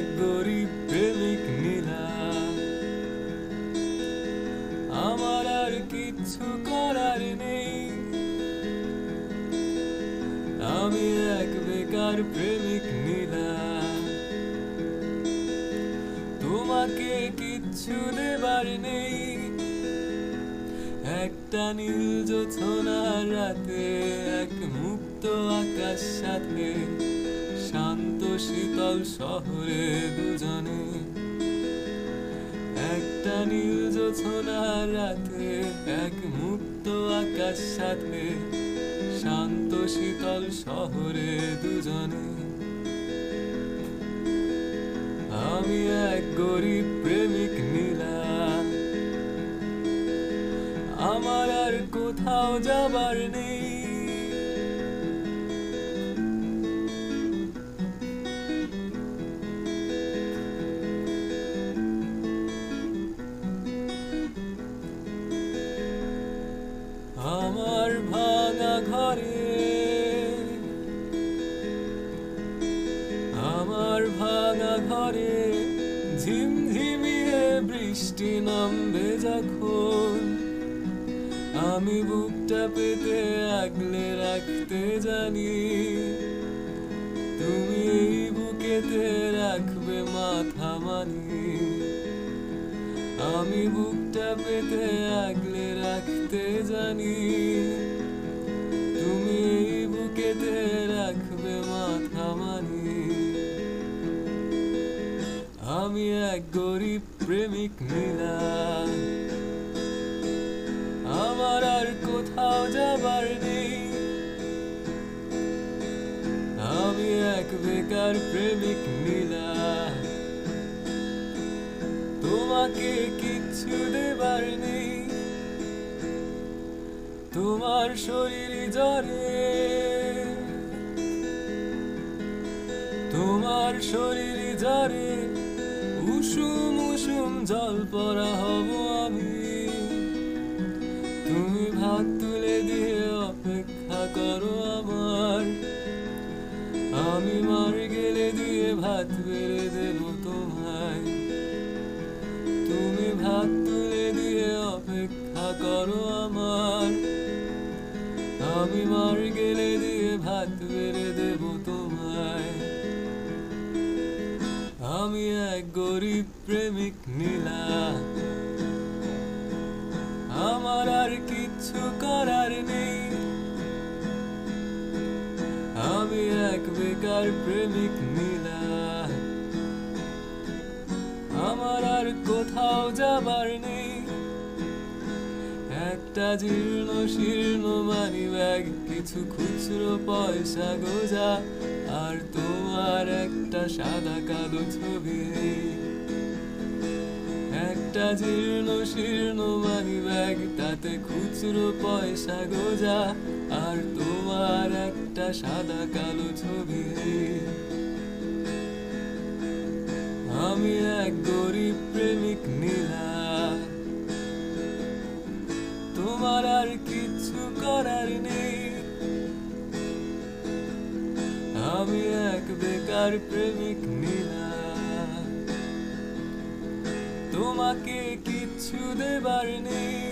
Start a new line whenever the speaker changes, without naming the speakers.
এক গরিব প্রেমিক নীলা আমার আর কিচ্ছু করার নেই। আমি এক বেকার প্রেমিক নীলা তোমাকে কিচ্ছু দেবার নেই। একটা নির্জোছনার রাতে, এক মুক্ত আকাশ সাথে। শান্ত শীতল শহরে দুজনে। একটা নীল জোছনার রাতে, এক মুক্ত আকাশ সাথে। শান্ত শীতল শহরে দুজনে। আমি এক গরিব প্রেমিক নীলা। আমার আর কোথাও যাবার নেই। ঘরে ঝিমঝিমিয়ে বৃষ্টি নামবে যখন। আমি বুকটা পেতে আগলে রাখতে জানি, তুমি এই বুকেতে রাখবে মাথা মানি। আমি বুকটা পেতে আগলে রাখতে জানি। আমি এক গরিব প্রেমিক নীলা আমার আর কোথাও যাবার নেই। আমি এক বেকার প্রেমিক নীলা তোমাকে কিচ্ছু দেবার নেই। তোমার শরীর জ্বরে তোমার শরীর জ্বরে উষুম উষুম জল পরা হব আমি। তুমি ভাত তুলে দিয়ে অপেক্ষা করো আমার। আমি মার গেলে দিয়ে ভাত বেড়ে দেব তোমায়। তুমি ভাত তুলে দিয়ে অপেক্ষা করো আমার। আমি মার গেলে দিয়ে ভাত বেড়ে দেব তোমায়। আমি এক গরিব প্রেমিক নীলা আমার আর কিচ্ছু করার নেই। আমি এক বেকার প্রেমিক নীলা আমার আর কোথাও যাবার নেই। একটা জীর্ণ শীর্ণ মানি ব্যাগ কিছু খুচরো পয়সা গোজা, আর তোমার একটা সাদা কালো ছবি। একটা জীর্ণ শীর্ণ মানি ব্যাগ তাতে খুচরো পয়সা গোজা। আর তোমার একটা সাদা কালো ছবি। আমি এক গরিব প্রেমিক নীলা তোমার আর কিচ্ছু করার নেই। আমি এক বেকার প্রেমিক নীলা। তোমাকে কিচ্ছু দেবার নেই।